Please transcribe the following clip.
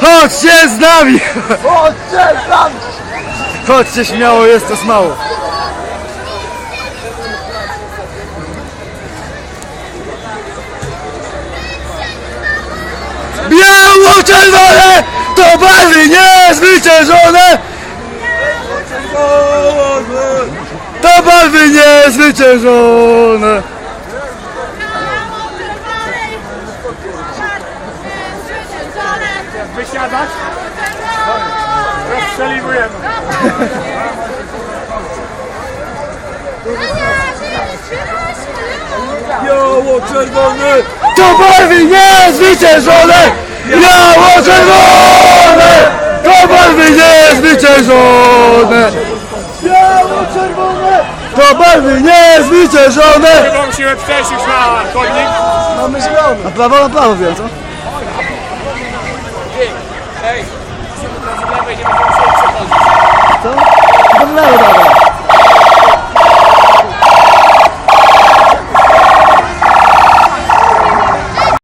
Chodźcie z nami! Chodźcie tam! Chodźcie śmiało, jest to mało. Biało-czerwone to barwy niezwyciężone! To barwy niezwyciężone! Wysiadać? Rozstrzeliwujemy. Biało-czerwony! To barwy niezwyciężone! Biało-czerwone! To barwy niezwyciężone! Biało-czerwone! To barwy niezwyciężone! Chyba musimy przejść już na chodnik. Mamy zielony! A prawo na prawo wiem, co? Ej, z lewej nie będziemy musieli przechodzić. Co? W lewo dalej.